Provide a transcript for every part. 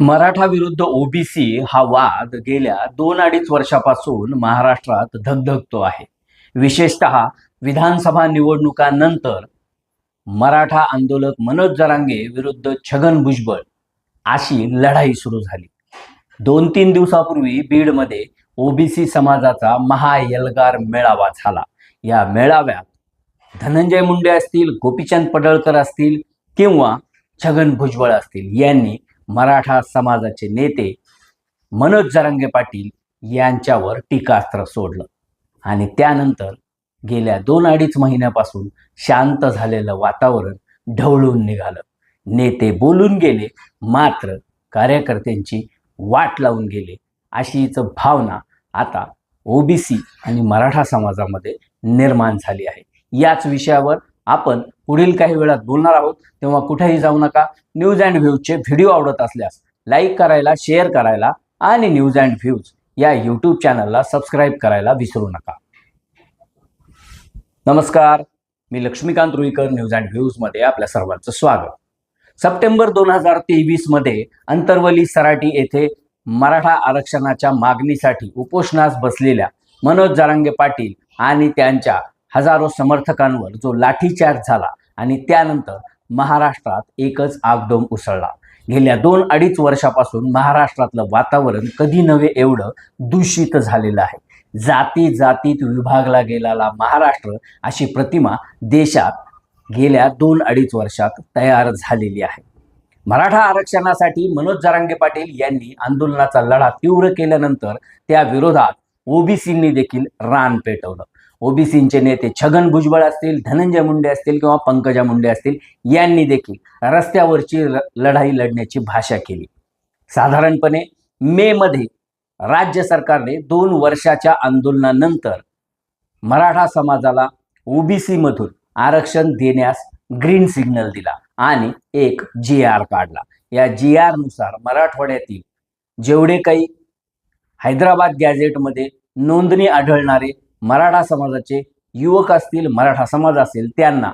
मराठा विरुद्ध ओबीसी हा वाद गेल्या दोन अडीच वर्षापासून महाराष्ट्रात धगधगतो आहे. विशेषतः विधानसभा निवडणुकांनंतर मराठा आंदोलक मनोज जरांगे विरुद्ध छगन भुजबळ अशी लढाई सुरू झाली. दोन तीन दिवसापूर्वी बीडमध्ये ओबीसी समाजाचा महायलगार मेळावा झाला. या मेळाव्यात धनंजय मुंडे असतील गोपीचंद पडळकर असतील किंवा छगन भुजबळ असतील यांनी मराठा समाजाचे नेते मनोज जरांगे पाटील यांच्यावर टीकास्त्र सोडलं. आणि त्यानंतर गेल्या दोन अडीच महिन्यापासून शांत झालेलं वातावरण ढवळून निघालं. नेते बोलून गेले मात्र कार्यकर्त्यांची वाट लावून गेले. अशीच भावना आता ओबीसी आणि मराठा समाजामध्ये निर्माण झाली आहे. याच विषयावर आपण पुढील काही वेळात बोलणार आहोत. तेव्हा कुठेही जाऊ नका. न्यूज अँड व्ह्यूजचे व्हिडिओ आवडत असल्यास लाईक करायला शेअर करायला आणि न्यूज अँड व्ह्यूज या यूट्यूब चॅनलला सबस्क्राईब करायला विसरू नका. नमस्कार. मी लक्ष्मीकांत रुईकर न्यूज अँड व्ह्यूजमध्ये आपल्या सर्वांचं स्वागत. सप्टेंबर दोन हजार तेवीसमध्ये अंतरवली सराटी येथे मराठा आरक्षणाच्या मागणीसाठी उपोषणास बसलेल्या मनोज जारांगे पाटील आणि त्यांच्या हजारो समर्थकांवर जो लाठीचार्ज झाला आणि त्यानंतर महाराष्ट्रात एकच आगडोम उसळला. गेल्या दोन अडीच वर्षापासून महाराष्ट्रातलं वातावरण कधी नव्हे एवढं दूषित झालेलं आहे. जाती जातीत विभागला गेलेला महाराष्ट्र अशी प्रतिमा देशात गेल्या दोन अडीच वर्षात तयार झालेली आहे. मराठा आरक्षणासाठी मनोज जरांगे पाटील यांनी आंदोलनाचा लढा तीव्र केल्यानंतर त्या विरोधात ओबीसींनी देखील रान पेटवलं. ओबीसींचे नेते छगन भुजबळ असतील धनंजय मुंडे असतील किंवा पंकजा मुंडे असतील यांनी देखील रस्त्यावरची ल- लढाई लढण्याची भाषा केली. साधारणपणे मे मध्ये राज्य सरकारने दोन वर्षाच्या आंदोलनानंतर मराठा समाजाला ओबीसी मधून आरक्षण देण्यास ग्रीन सिग्नल दिला आणि एक जी आर काढला. या जी आरनुसार मराठवाड्यातील जेवढे काही हैदराबाद गॅझेटमध्ये नोंदणी आढळणारे मराठा समाजाचे युवक असतील मराठा समाज असेल त्यांना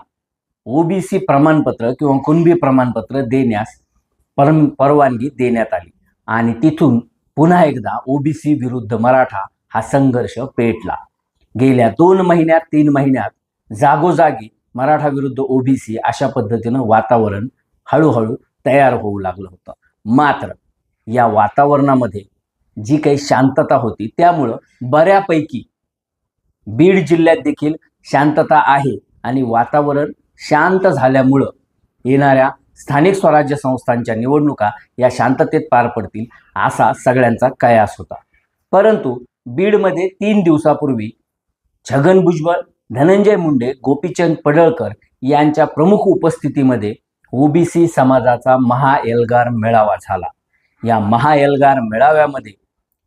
ओबीसी प्रमाणपत्र किंवा कुणबी प्रमाणपत्र देण्यास परम परवानगी देण्यात आली. आणि तिथून पुन्हा एकदा ओबीसी विरुद्ध मराठा हा संघर्ष पेटला. गेल्या दोन महिन्यात तीन महिन्यात जागोजागी मराठा विरुद्ध ओबीसी अशा पद्धतीनं वातावरण हळूहळू तयार होऊ लागलं होतं. मात्र या वातावरणामध्ये जी काही शांतता होती त्यामुळं बऱ्यापैकी बीड जिल्ह्यात देखील शांतता आहे आणि वातावरण शांत झाल्यामुळं येणाऱ्या स्थानिक स्वराज्य संस्थांच्या निवडणुका या शांततेत पार पडतील असा सगळ्यांचा कयास होता. परंतु बीडमध्ये तीन दिवसापूर्वी छगन भुजबळ धनंजय मुंडे गोपीचंद पडळकर यांच्या प्रमुख उपस्थितीमध्ये ओबीसी समाजाचा महाएल्गार मेळावा झाला. या महाएल्गार मेळाव्यामध्ये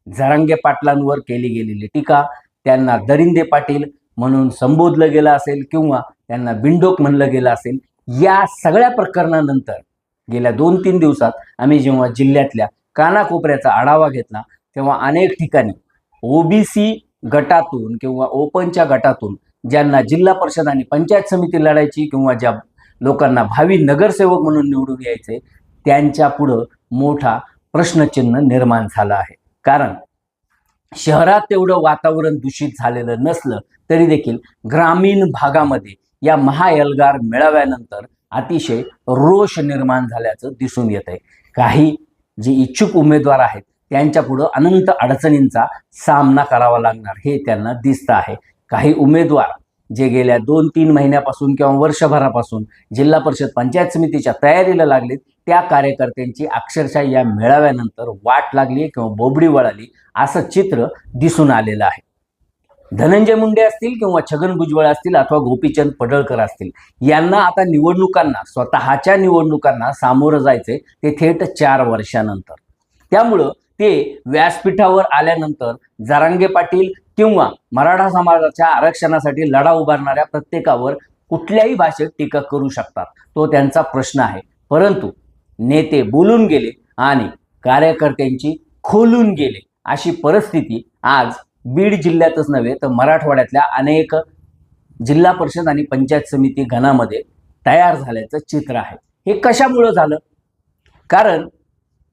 जरांगे पाटलांवर केली गेलेली टीका त्यांना दरिंदे पाटील म्हणून संबोधलं गेलं असेल किंवा त्यांना बिंडोक म्हणलं गेलं असेल या सगळ्या प्रकरणानंतर गेल्या दोन तीन दिवसात आम्ही जेव्हा जिल्ह्यातल्या कानाकोपऱ्याचा आढावा घेतला तेव्हा अनेक ठिकाणी ओबीसी गटातून किंवा ओपनच्या गटातून ज्यांना जिल्हा परिषद आणि पंचायत समिती लढायची किंवा ज्या लोकांना भावी नगरसेवक म्हणून निवडून यायचे त्यांच्या पुढं मोठा प्रश्नचिन्ह निर्माण झालं आहे. कारण शहरात तेवढं वातावरण दूषित झालेलं नसलं तरी देखील ग्रामीण भागामध्ये या महाएल्गार मेळाव्यानंतर अतिशय रोष निर्माण झाल्याचं दिसून येत आहे काही जे इच्छुक उमेदवार आहेत त्यांच्या पुढं अनंत अडचणींचा सामना करावा लागणार हे त्यांना दिसतं आहे. काही उमेदवार जे गेल्या दोन तीन महिन्यापासून किंवा वर्षभरापासून जिल्हा परिषद पंचायत समितीच्या तयारीला लागलेत त्या कार्यकर्त्यांची अक्षरशः या मेळाव्यानंतर वाट लागली किंवा बोबडी वळाली असं चित्र दिसून आलेलं आहे. धनंजय मुंडे असतील किंवा छगन भुजबळ असतील अथवा गोपीचंद पडळकर असतील यांना आता निवडणुकांना स्वतःच्या निवडणुकांना सामोरं जायचे ते थेट चार वर्षानंतर. त्यामुळं ते व्यासपीठावर आल्यानंतर जरांगे पाटील किंवा मराठा समाजाच्या आरक्षणासाठी लढा उभारणाऱ्या प्रत्येकावर कुठल्याही भाषेत टीका करू शकतात. तो त्यांचा प्रश्न आहे. परंतु नेते बोलून गेले आणि कार्यकर्त्यांची खोलून गेले अशी परिस्थिती आज बीड जिल्ह्यातच नव्हे तर मराठवाड्यातल्या अनेक जिल्हा परिषद आणि पंचायत समिती घनामध्ये तयार झाल्याचं चित्र आहे. हे कशामुळं झालं? कारण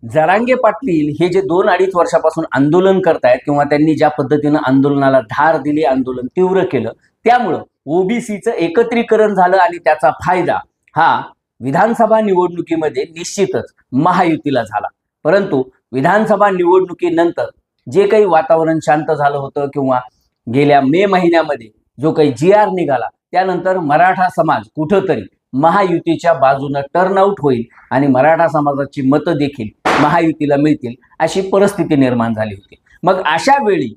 जरांगे पाटील हे जे दोन अडीच वर्षापासून आंदोलन करतायत किंवा त्यांनी ज्या पद्धतीनं आंदोलनाला धार दिली आंदोलन तीव्र केलं त्यामुळं ओबीसीचं एकत्रीकरण झालं आणि त्याचा फायदा हा विधानसभा निवडणुकीमध्ये निश्चितच महायुतीला झाला. परंतु विधानसभा निवडणुकीनंतर जे काही वातावरण शांत झालं होतं किंवा गेल्या मे महिन्यामध्ये जो काही जी आर निघाला त्यानंतर मराठा समाज कुठंतरी महायुतीच्या बाजूनं टर्नआउट होईल आणि मराठा समाजाची मतं देखील महायुतीला मिळतील अशी परिस्थिती निर्माण झाली होती. मग अशा वेळी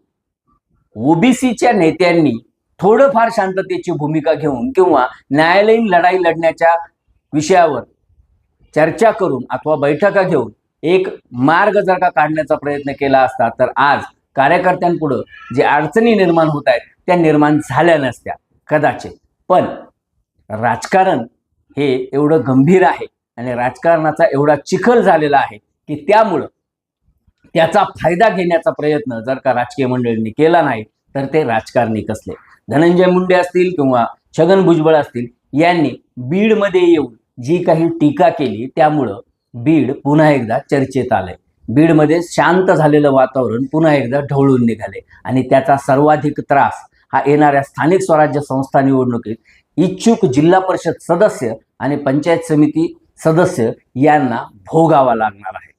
ओबीसीच्या नेत्यांनी थोडंफार शांततेची भूमिका घेऊन किंवा न्यायालयीन लढाई लढण्याच्या विषयावर चर्चा करून अथवा बैठका घेऊन एक मार्ग जर का काढण्याचा प्रयत्न केला असता तर आज कार्यकर्त्यांपुढं जे अडचणी निर्माण होत आहेत त्या निर्माण झाल्या नसत्या कदाचित. पण राजकारण हे एवढं गंभीर आहे आणि राजकारणाचा एवढा चिखल झालेला आहे की त्यामुळं त्याचा फायदा घेण्याचा प्रयत्न जर का राजकीय मंडळींनी केला नाही तर ते राजकारणी कसले? धनंजय मुंडे असतील किंवा छगन भुजबळ असतील यांनी बीडमध्ये येऊन जी काही टीका केली त्यामुळं बीड पुन्हा एकदा चर्चेत आलंय. बीडमध्ये शांत झालेलं वातावरण पुन्हा एकदा ढवळून निघाले आणि त्याचा सर्वाधिक त्रास हा येणाऱ्या स्थानिक स्वराज्य संस्था निवडणुकीत इच्छुक जिल्हा परिषद सदस्य आणि पंचायत समिती सदस्य यांना भोगावा लागणार आहे.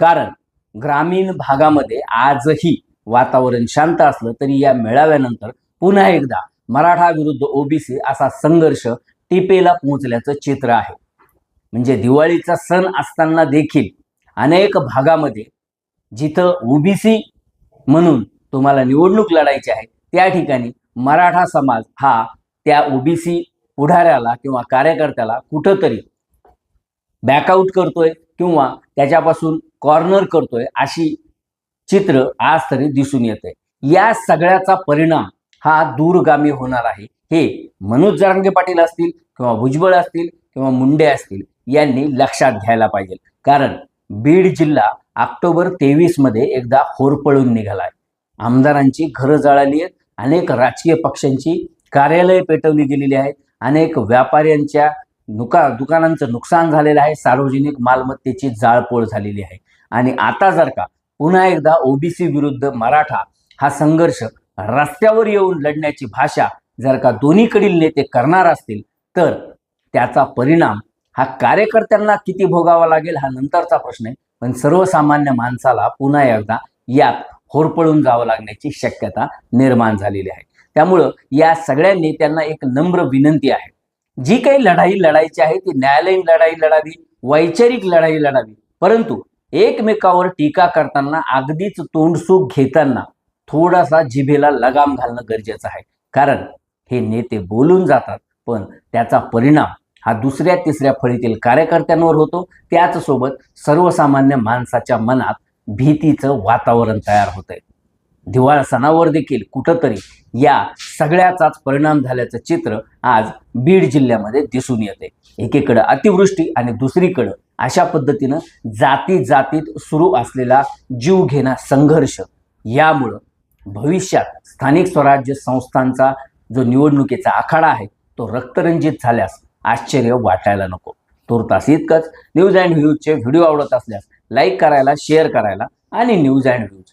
कारण ग्रामीण भागामध्ये आजही वातावरण शांत असलं तरी या मेळाव्यानंतर पुन्हा एकदा मराठा विरुद्ध ओबीसी असा संघर्ष टिपेला पोहोचल्याचं चित्र आहे. म्हणजे दिवाळीचा सण असताना देखील अनेक भागामध्ये जिथं ओबीसी म्हणून तुम्हाला निवडणूक लढायची आहे त्या ठिकाणी मराठा समाज हा त्या ओबीसी पुढाऱ्याला किंवा कार्यकर्त्याला कुठंतरी बॅकआउट करतोय. किंवा त्याच्यापासून कॉर्नर करतोय अशी चित्र आज तरी दिसून येते या सगळ्याचा परिणाम हा दूरगामी होणार आहे. हे मनोज जरांगे पाटील असतील किंवा भुजबळ असतील किंवा मुंडे असतील यांनी लक्षात घ्यायला पाहिजे. कारण बीड जिल्हा ऑक्टोबर तेवीसमध्ये एकदा होरपळून निघालाय. आमदारांची घरं जळाली आहेत. अनेक राजकीय पक्षांची कार्यालय पेटवली गेलेली आहेत. अनेक व्यापाऱ्यांच्या नुका दुकानांचं नुकसान झालेलं आहे. सार्वजनिक मालमत्तेची जाळपोळ झालेली आहे. आणि आता जर का पुन्हा एकदा ओबीसी विरुद्ध मराठा हा संघर्ष रस्त्यावर येऊन लढण्याची भाषा जर का दोन्हीकडील नेते करणार असतील तर त्याचा परिणाम हा कार्यकर्त्यांना किती भोगावा लागेल हा नंतरचा प्रश्न आहे. पण सर्वसामान्य माणसाला पुन्हा एकदा यात होरपळून जावं लागण्याची शक्यता निर्माण झालेली आहे. त्यामुळं या सगळ्या नेत्यांना एक नम्र विनंती आहे. जी काही लढाई लढायची आहे ती न्यायालयीन लढाई लढावी वैचारिक लढाई लढावी. परंतु एकमेकावर टीका करताना अगदीच तोंडसूक घेताना थोडासा जिभेला लगाम घालणं गरजेचं आहे. कारण हे नेते बोलून जातात पण त्याचा परिणाम हा दुसऱ्या तिसऱ्या फळीतील कार्यकर्त्यांवर होतो. त्याचसोबत सर्वसामान्य माणसाच्या मनात भीतीचं वातावरण तयार होतंय. दिवाळ सणावर देखील कुठंतरी या सगळ्याचाच परिणाम झाल्याचं चित्र आज बीड जिल्ह्यामध्ये दिसून येते. एकीकडं अतिवृष्टी आणि दुसरीकडं अशा पद्धतीनं जाती जातीत सुरू असलेला जीवघेणा संघर्ष. यामुळं भविष्यात स्थानिक स्वराज्य संस्थांचा जो निवडणुकीचा आखाडा आहे तो रक्तरंजित झाल्यास आश्चर्य वाटायला नको. तुर्तास इतकंच. न्यूज अँड व्ह्यूजचे व्हिडिओ आवडत असल्यास लाईक करायला शेअर करायला आणि न्यूज अँड व्ह्यूज.